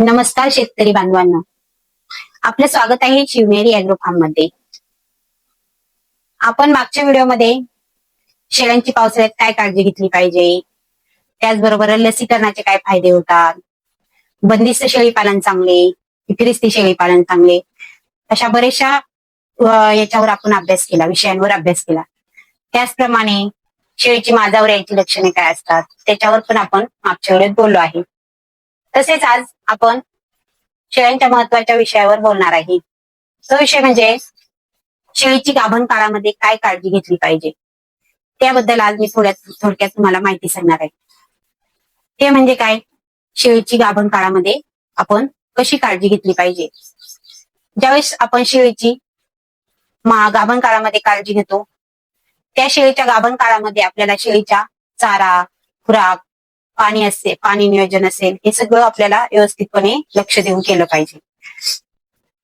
नमस्कार शेतकरी बांधवांना. आपलं स्वागत आहे शिवनेरी अॅग्रो फार्ममध्ये. आपण मागच्या व्हिडिओमध्ये शेळ्यांची पावसाळ्यात काय काळजी घेतली पाहिजे? त्याचबरोबर लसीकरणाचे काय फायदे होतात? बंदिस्त शेळी पालन चांगले विक्रिस्ती शेळी पालन चांगले अशा बऱ्याचशा याच्यावर आपण अभ्यास केला विषयांवर अभ्यास केला. त्याचप्रमाणे शेळीची माझावर यायची लक्षणे काय असतात? त्याच्यावर पण आपण मागच्या व्हिडिओत बोललो आहे. तसेच आज आपण शेळ्यांच्या महत्त्वाच्या विषयावर बोलणार आहे. तो विषय म्हणजे शेळीची गाभण काळामध्ये काय काळजी घेतली पाहिजे? त्याबद्दल आज मी थोड्यात थोडक्यात तुम्हाला माहिती सांगणार आहे. ते म्हणजे काय? शेळीची गाभण काळामध्ये आपण कशी काळजी घेतली पाहिजे? ज्यावेळेस आपण शेळीची मा- गाभण काळामध्ये काळजी घेतो त्या शेळीच्या गाभण काळामध्ये आपल्याला शेळीच्या चारा खुराक पाणी असते पाणी नियोजन असेल हे सगळं आपल्याला व्यवस्थितपणे लक्ष देऊन केलं पाहिजे.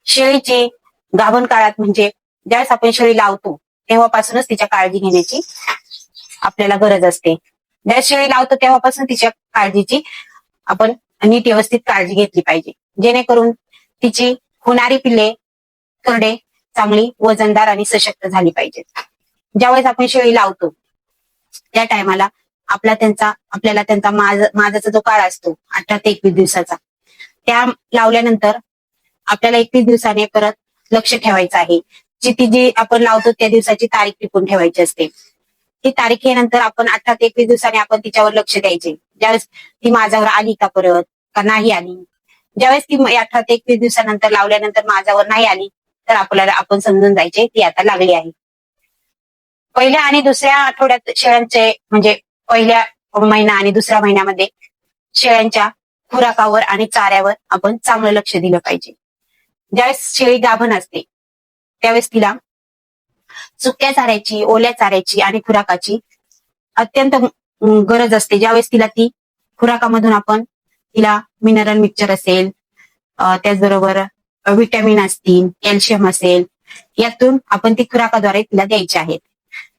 शेळीची गाभण काळात म्हणजे ज्यावेळेस आपण शेळी लावतो तेव्हापासूनच तिच्या काळजी घेण्याची आपल्याला गरज असते. ज्या शेळी लावतो तेव्हापासून तिच्या काळजीची आपण नीट व्यवस्थित काळजी घेतली पाहिजे. जेणेकरून तिची होणारी पिल्ले करडे चांगली वजनदार आणि सशक्त झाली पाहिजेत. ज्यावेळेस आपण शेळी लावतो त्या टायमाला आपला त्यांचा आपल्याला त्यांचा माज माझाचा जो काळ असतो अठरा ते एकवीस दिवसाचा त्या लावल्यानंतर आपल्याला एकवीस दिवसाने परत लक्ष ठेवायचं आहे. जी ती जी आपण लावतो त्या दिवसाची तारीख टिपून ठेवायची असते. ती तारखेनंतर आपण अठरा ते एकवीस दिवसाने आपण तिच्यावर लक्ष द्यायचे. ज्यावेळेस ती माझ्यावर आली का परत का नाही आली? ज्यावेळेस ती अठरा ते एकवीस दिवसानंतर लावल्यानंतर माझ्यावर नाही आली तर आपल्याला आपण समजून जायचे ती आता लागली आहे. पहिल्या आणि दुसऱ्या आठवड्यात शेळ्यांचे म्हणजे पहिल्या महिना आणि दुसऱ्या महिन्यामध्ये शेळ्यांच्या खुराकावर आणि चाऱ्यावर आपण चांगलं लक्ष दिलं पाहिजे. ज्यावेळेस शेळी गाभण असते त्यावेळेस तिला सुक्या चाऱ्याची ओल्या चाऱ्याची आणि खुराकाची अत्यंत गरज असते. ज्यावेळेस तिला ती खुराकामधून आपण तिला मिनरल मिक्सचर असेल त्याचबरोबर विटॅमिन असतील कॅल्शियम असेल यातून आपण ती खुराकाद्वारे तिला द्यायची आहेत.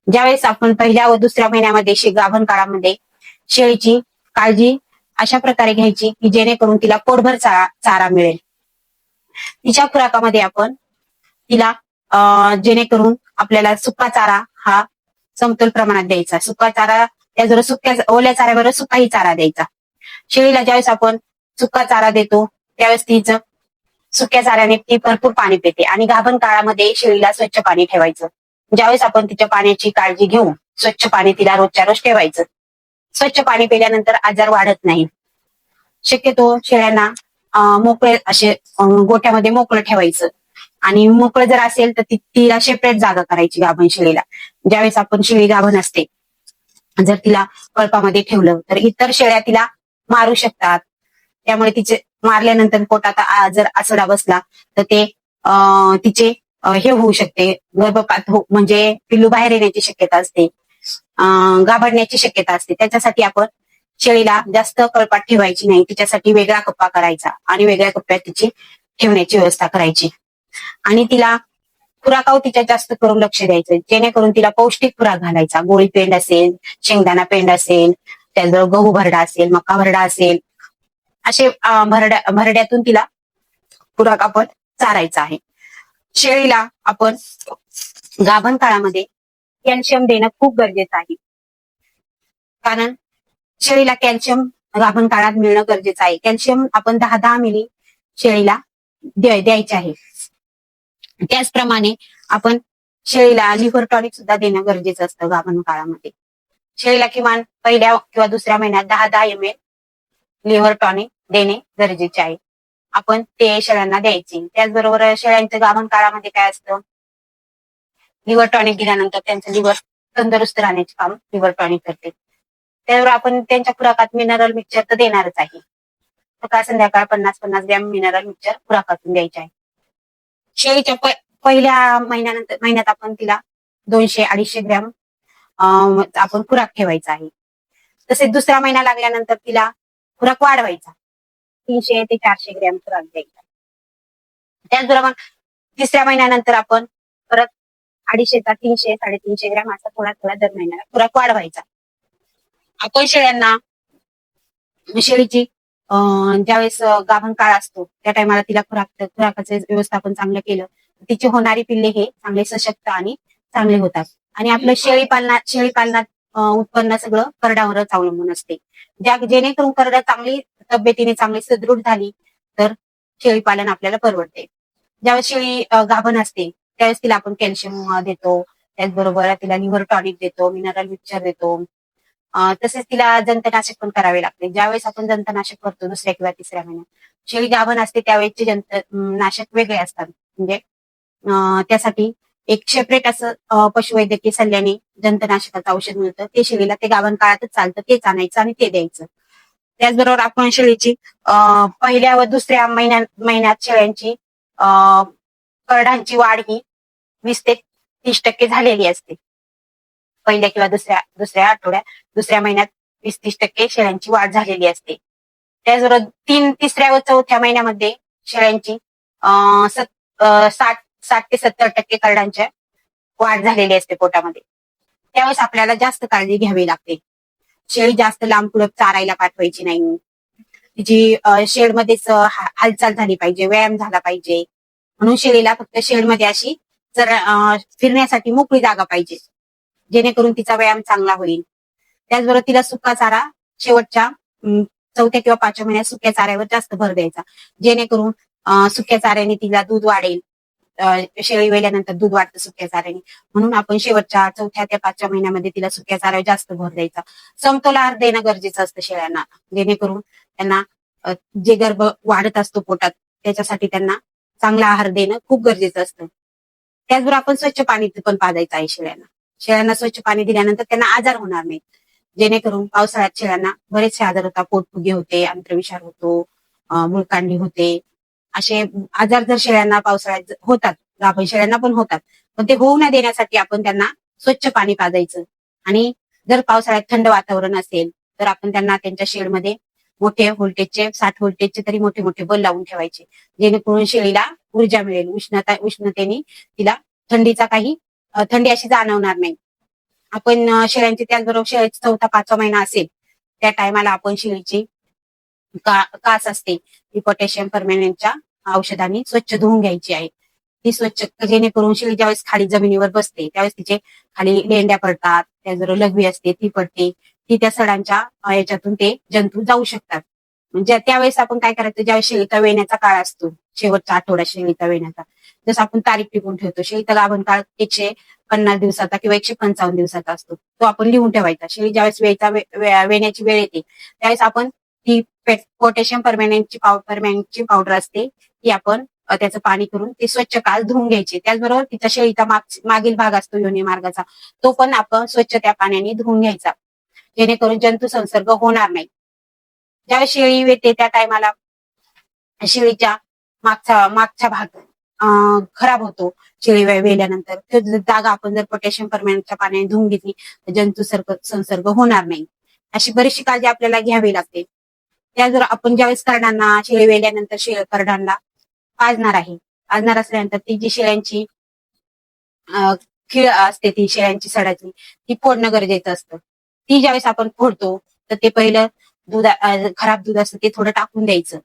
ज्यावेळेस आपण पहिल्या व दुसऱ्या महिन्यामध्ये शे- गाभण काळामध्ये शेळीची काळजी अशा प्रकारे घ्यायची की जेणेकरून तिला पोटभर चारा चारा मिळेल. तिच्या खुराकामध्ये आपण तिला अं, जेणेकरून आपल्याला सुका चारा हा समतोल प्रमाणात द्यायचा. सुका चारा त्याचबरोबर सुक्या ओल्या चाऱ्याबरोबर सुकाही चारा द्यायचा. शेळीला ज्यावेळेस आपण सुका चारा देतो त्यावेळेस तिचं सुक्या चाऱ्याने ती भरपूर पाणी पिते आणि गाभण काळामध्ये शेळीला स्वच्छ पाणी ठेवायचं. ज्यावेळेस आपण तिच्या पाण्याची काळजी घेऊ स्वच्छ पाणी तिला रोजच्या रोज ठेवायचं. स्वच्छ पाणी पिल्यानंतर आजार वाढत नाही. शक्यतो शेळ्यांना मोकळे असे गोठ्यामध्ये मोकळं ठेवायचं. आणि मोकळं जर असेल तर ती- तिला सेपरेट जागा करायची गाभण शेळीला. ज्यावेळेस आपण शेळी गाभण असते जर तिला कळपामध्ये ठेवलं तर इतर शेळ्या तिला मारू शकतात. त्यामुळे तिचे मारल्यानंतर पोटात जर आसडा बसला तर ते अं, तिचे हे होऊ शकते. गर्भपात हो म्हणजे पिल्लू बाहेर येण्याची शक्यता असते. घाबरण्याची शक्यता असते. त्याच्यासाठी आपण शेळीला जास्त कळपात ठेवायची नाही. तिच्यासाठी वेगळा कप्पा करायचा आणि वेगळ्या कप्प्यात तिची ठेवण्याची व्यवस्था करायची. आणि तिला खुराकाव तिच्या जास्त करून लक्ष द्यायचं. जेणेकरून तिला पौष्टिक खुराक घालायचा. गोळी पेंड असेल शेंगदाणा पेंड असेल त्याचबरोबर गहू भरडा असेल मका भरडा असेल असे भरड्या भरड्यातून तिला खुराक आपण चारायचा आहे. शेळीला आपण गाभण काळामध्ये कॅल्शियम देणं खूप गरजेचं आहे. कारण शेळीला कॅल्शियम गाभण काळात मिळणं गरजेचं आहे. कॅल्शियम आपण दहा दहा मिली शेळीला द्यायचे आहे. त्याचप्रमाणे आपण शेळीला लिव्हर टॉनिक सुद्धा देणं गरजेचं असतं गाभण काळामध्ये. शेळीला किमान पहिल्या किंवा दुसऱ्या महिन्यात दहा दहा एम एल लिव्हर टॉनिक देणे गरजेचे आहे. आपण ते शेळ्यांना द्यायचे. त्याचबरोबर शेळ्यांच्या गाभण काळामध्ये काय असतं? लिव्हर टॉनिक दिल्यानंतर त्यांचं लिव्हर तंदुरुस्त राहण्याचे काम लिव्हर टॉनिक करते. त्यावर आपण त्यांच्या खुराकात मिनरल मिक्सचर तर देणारच आहे. सकाळ संध्याकाळ पन्नास पन्नास ग्रॅम मिनरल मिक्सचर खुराकातून द्यायचे आहे. शेळीच्या पहिल्या महिन्यानंतर महिन्यात आपण तिला दोनशे अडीचशे ग्रॅम आपण खुराक ठेवायचा आहे. तसेच दुसरा महिना लागल्यानंतर तिला खुराक वाढवायचा तीनशे ते चारशे ग्रॅम खुराक द्यायचा त्याचबरोबर तिसऱ्या महिन्यानंतर आपण परत अडीचशेचा तीनशे साडेतीनशे ग्रॅम असा थोडा थोडा दर महिन्याला खुराक वाढवायचा. आपण शेळ्यांना शेळीची ज्यावेळेस गाभण काळ असतो त्या टायमाला तिला खुराक खुराकाचे व्यवस्थापन चांगलं केलं तिची होणारी पिल्ले हे चांगले सशक्त आणि चांगले होतात. आणि आपलं शेळी पालनात शेळी पालनात उत्पन्न सगळं करडावरच अवलंबून असते. ज्या जेणेकरून करडा चांगली तब्येतीने चांगली सुदृढ झाली तर शेळी पालन आपल्याला परवडते. ज्यावेळेस शेळी गाभण असते त्यावेळेस तिला आपण कॅल्शियम देतो. त्याचबरोबर तिला लिव्हर टॉनिक देतो मिनरल मिक्सचर देतो. तसेच तिला जंतनाशक पण करावे लागते. ज्यावेळेस आपण जंतनाशक करतो दुसऱ्या किंवा तिसऱ्या महिन्यात. शेळी गाभण असते त्यावेळेसचे जंत नाशक वेगळे असतात. म्हणजे त्यासाठी एक सेपरेट असं पशुवैद्यकीय सल्ल्याने जंतनाशकाचं औषध मिळतं. ते शेळीला ते गावन काळातच चालतं. तेच आणायचं आणि ते द्यायचं. त्याचबरोबर आपण शेळीची अं, पहिल्या व दुसऱ्या महिन्यात महिन्यात शेळ्यांची अं, करडांची वाढ ही वीस ते तीस टक्के झालेली असते. पहिल्या किंवा दुसऱ्या दुसऱ्या आठवड्यात दुसऱ्या महिन्यात वीस तीस टक्के शेळ्यांची वाढ झालेली असते. त्याचबरोबर तीन तिसऱ्या व चौथ्या महिन्यामध्ये शेळ्यांची अं, सत- साठ साठ ते सत्तर टक्के करडांच्या वाढ झालेली असते पोटामध्ये. त्यावेळेस आपल्याला जास्त काळजी घ्यावी लागते. शेळी जास्त लांब पुढे चारायला पाठवायची नाही. तिची शेडमध्येच हालचाल झाली पाहिजे व्यायाम झाला पाहिजे. म्हणून शेळीला फक्त शेडमध्ये अशी जर फिरण्यासाठी मोकळी जागा पाहिजे. जेणेकरून तिचा व्यायाम चांगला होईल. त्याचबरोबर तिला सुका चारा शेवटच्या चौथ्या किंवा पाचव्या महिन्यात सुक्या चाऱ्यावर जास्त भर द्यायचा. जेणेकरून सुक्या चाऱ्याने तिला दूध वाढेल. शेळी वेल्यानंतर दूध वाढतं सुक्या चाऱ्याने. म्हणून आपण शेवटच्या चौथ्या ते पाचव्या महिन्यामध्ये तिला सुक्या चाऱ्यावर जास्त भर द्यायचा. समतोल आहार देणं गरजेचं असतं शेळ्यांना. जेणेकरून त्यांना जे गर्भ वाढत असतो पोटात त्याच्यासाठी त्यांना चांगला आहार देणं खूप गरजेचं असतं. त्याचबरोबर आपण स्वच्छ पाणी पण पाजायचं आहे शेळ्यांना. शेळ्यांना स्वच्छ पाणी दिल्यानंतर त्यांना आजार होणार नाहीत. जेणेकरून पावसाळ्यात शेळ्यांना बरेचसे आजार होतात. पोटफुगे होते अंतर्विषार होतो मुळकांडी होते. असे आजार जर शेळ्यांना पावसाळ्यात होतात गाभण शेळ्यांना पण होतात पण ते होऊ न देण्यासाठी आपण त्यांना स्वच्छ पाणी पाजायचं. आणि जर पावसाळ्यात थंड वातावरण असेल तर आपण त्यांना त्यांच्या शेडमध्ये मोठे व्होल्टेजचे साठ व्होल्टेजचे तरी मोठे मोठे बल लावून ठेवायचे जेणेकरून शेळीला ऊर्जा मिळेल. उष्णता उष्णतेने तिला थंडीचा काही थंडी अशी जाणवणार नाही. आपण शेळ्यांचे शेळ्यांची त्याचबरोबर शेळ्याचा चौथा पाचवा महिना असेल त्या टायमाला आपण शेळीची का- कास असते ती पोटॅशियम परमॅनंटच्या औषधाने स्वच्छ धुवून घ्यायची आहे ती स्वच्छ जेणेकरून शिळी ज्यावेळेस खाली जमिनीवर बसते त्यावेळेस तिचे खाली लेंड्या पडतात त्या जर लघवी असते ती पडते ती त्या सडांच्या याच्यातून ते जंतू जाऊ शकतात. म्हणजे त्यावेळेस आपण काय करायचं ज्यावेळेस शेळीचा वेण्याचा काळ असतो शेवटचा आठवडा शेळीचा वेण्याचा जसं आपण तारीख टिकून ठेवतो शेळीचा गाभण काळ एकशे पन्नास दिवसाचा किंवा एकशे पंचावन्न दिवसाचा असतो तो आपण लिहून ठेवायचा. शेळी ज्यावेळेस वेळचा वेण्याची वेळ येते त्यावेळेस आपण ती पोटॅशियम परमॅनंटची परमॅनेंटची पावडर असते ती आपण त्याचं पाणी करून ते स्वच्छ काल धुवून घ्यायचे. त्याचबरोबर तिचा शेळीचा माग मागील भाग असतो योनी मार्गाचा. तो पण आपण स्वच्छ त्या पाण्याने धुवून घ्यायचा. जेणेकरून जंतू संसर्ग होणार नाही. ज्यावेळेस शेळी येते त्या टायमाला शेळीच्या मागचा मागचा भाग अं, खराब होतो शेळी वेल्यानंतर. तो जागा आपण जर पोटॅशियम परमॅनच्या पाण्याने धुवून घेतली तर जंतू संसर्ग होणार नाही. अशी बरीचशी काळजी आपल्याला घ्यावी लागते. त्या जर आपण ज्यावेळेस करडांना शेळी वेल्यानंतर शेळ करडांना पाजणार आहे. पाजणार असल्यानंतर ती जी शेळ्यांची अं, असते ती शेळ्यांची सडाची ती फोडणं गरजेचं असतं. ती ज्यावेळेस आपण फोडतो तर ते पहिलं दूध खराब दूध असतं ते थोडं टाकून द्यायचं.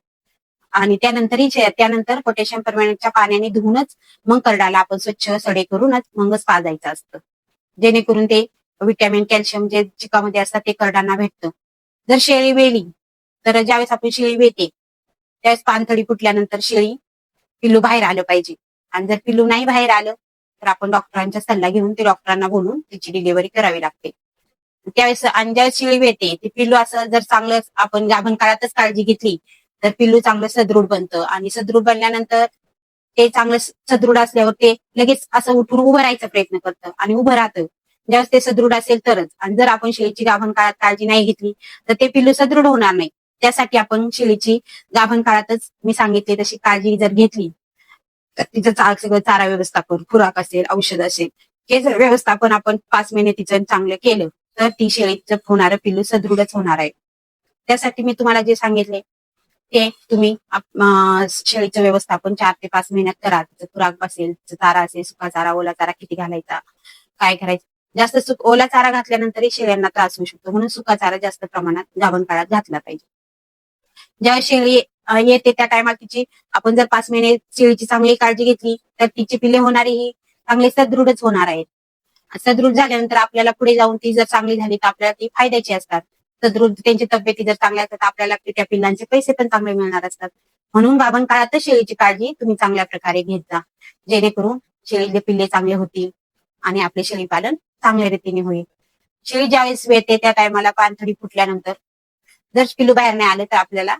आणि त्यानंतरही त्यानंतर पोटॅशियम परमॅनेटच्या पाण्याने धुवूनच मग करडाला आपण स्वच्छ सडे करूनच मगच पाजायचं असतं. जेणेकरून ते विटॅमिन कॅल्शियम जे चिकामध्ये असतात ते करडांना भेटतं. जर शेळी वेली तर ज्यावेळेस आपण शेळी वेते त्यावेळेस पानथडी फुटल्यानंतर शेळी पिल्लू बाहेर आलं पाहिजे. आणि जर पिल्लू नाही बाहेर आलं तर आपण डॉक्टरांचा सल्ला घेऊन ते डॉक्टरांना बोलून तिची डिलिव्हरी करावी लागते. त्यावेळेस आणि ज्यावेळेस शेळी येते ते पिल्लू असं जर चांगलं आपण गाभण काळातच काळजी घेतली तर पिल्लू चांगलं सदृढ बनतं. आणि सदृढ बनल्यानंतर ते चांगलं सदृढ असल्यावर ते लगेच असं उठून उभं राहायचा प्रयत्न करतं आणि उभं राहतं. ज्यावेळेस ते सदृढ असेल तरच. आणि जर आपण शेळीची गाभण काळात काळजी नाही घेतली तर ते पिल्लू सदृढ होणार नाही. त्यासाठी आपण शेळीची गाभण काळातच मी सांगितले तशी काळजी जर घेतली तर तिचं सगळं चारा व्यवस्थापन खुराक असेल औषध असेल हे जर व्यवस्थापन आपण पाच महिने तिचं चांगलं केलं तर ती शेळीचं होणारं पिल्लू सदृढच होणार आहे. त्यासाठी मी तुम्हाला जे सांगितले ते तुम्ही शेळीचं व्यवस्थापन चार ते पाच महिन्यात करा. तिचं खुराक असेल चारा असेल सुका चारा ओला चारा किती घालायचा काय करायचं. जास्त सुक ओला चारा घातल्यानंतरही शेळ्यांना त्रास होऊ शकतो. म्हणून सुका चारा जास्त प्रमाणात गाभण काळात घातला पाहिजे. ज्या शेळी येते त्या टायमाला तिची आपण जर पाच महिने शेळीची चांगली काळजी घेतली तर तिची पिल्ले होणारी ही चांगले सदृढच होणार आहेत. सदृढ झाल्यानंतर आपल्याला पुढे जाऊन ती जर चांगली झाली तर आपल्याला ती फायद्याची असतात. सदृढ त्यांची तब्येती जर चांगल्या असतात तर आपल्याला त्या पिल्लांचे पैसे पण चांगले मिळणार असतात. म्हणून बाबन काळातच शेळीची काळजी तुम्ही चांगल्या प्रकारे घेत जा. जेणेकरून शेळीचे पिल्ले चांगले होतील आणि आपले शेळी पालन चांगल्या रीतीने होईल. शेळी ज्यावेळेस येते त्या टायमाला पानथडी फुटल्यानंतर जर पिल्लू बाहेर नाही आले तर आपल्याला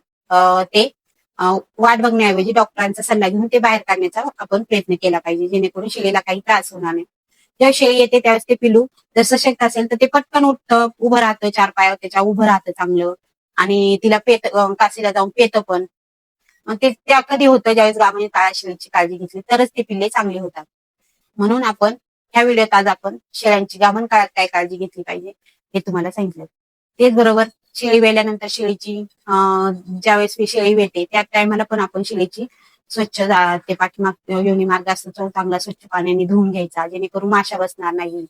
ते वाट बघण्याऐवजी डॉक्टरांचा सल्ला घेऊन ते बाहेर काढण्याचा आपण प्रयत्न केला पाहिजे जेणेकरून शेळीला काही त्रास होणार नाही. जेव्हा शेळी येते त्यावेळेस ते पिल्लू जर सशक्त असेल तर ते पटकन उठतं उभं राहतं चार पायावर त्याच्या उभं राहतं चांगलं. आणि तिला पेत काशीला जाऊन पेतं पण. ते त्या कधी होतं ज्यावेळेस गावाने काळा शेळीची काळजी घेतली तरच ते पिल्ले चांगले होतात. म्हणून आपण ह्या व्हिडिओत आज आपण शेळ्यांची गाभण काळात काय काळजी घेतली पाहिजे हे तुम्हाला सांगितलं. तेच बरोबर शेळी वेल्यानंतर शेळीची ज्यावेळेस मी शेळी वेते त्या टायमाला पण आपण शेळीची स्वच्छ ते पाठीमाग योनी मार्ग असतो तो चांगला स्वच्छ पाण्याने धुवून घ्यायचा जेणेकरून माशा बसणार नाही.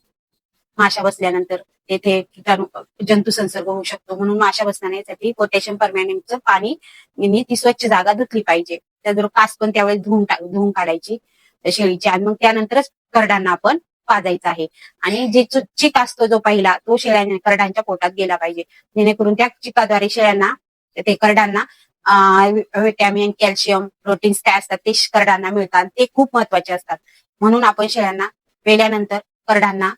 माशा बसल्यानंतर तेथे किटाणू जंतू संसर्ग होऊ शकतो. म्हणून माशा बसणार नाही पोटॅशियम परमॅनेंटचं पाणी ती स्वच्छ जागा धुतली पाहिजे. त्याचबरोबर कास पण त्यावेळेस धुवून धुवून काढायची शेळीची. आणि मग त्यानंतरच करडांना आपण पाजायचं आहे. आणि जे चु- चिक असतो जो पहिला तो शेळ्याने करडांच्या पोटात गेला पाहिजे. जेणेकरून त्या चिकाद्वारे शेळ्यांना ते करडांना व्हिटॅमिन कॅल्शियम प्रोटीन्स काय असतात ते करडांना मिळतात. ते खूप महत्त्वाचे असतात. म्हणून आपण शेळ्यांना वेल्यानंतर करडांना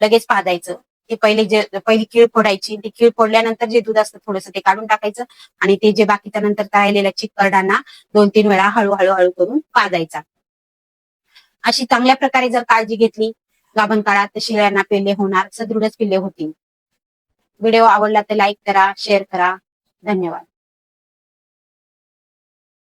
लगेच पाजायचं. ते पहिले जे पहिली खीळ फोडायची. ती खीळ फोडल्यानंतर जे दूध असतं थोडंसं ते काढून टाकायचं. आणि ते जे बाकीच्या नंतर तळलेल्या चिक करडांना दोन तीन वेळा हळूहळू हळू करून पाजायचा. अशी चांगल्या प्रकारे जर काळजी घेतली गाभण काळात शेळ्यांना पिल्ले होणार सदृढच पिल्ले होतील. व्हिडिओ आवडला तर लाईक करा शेअर करा. धन्यवाद.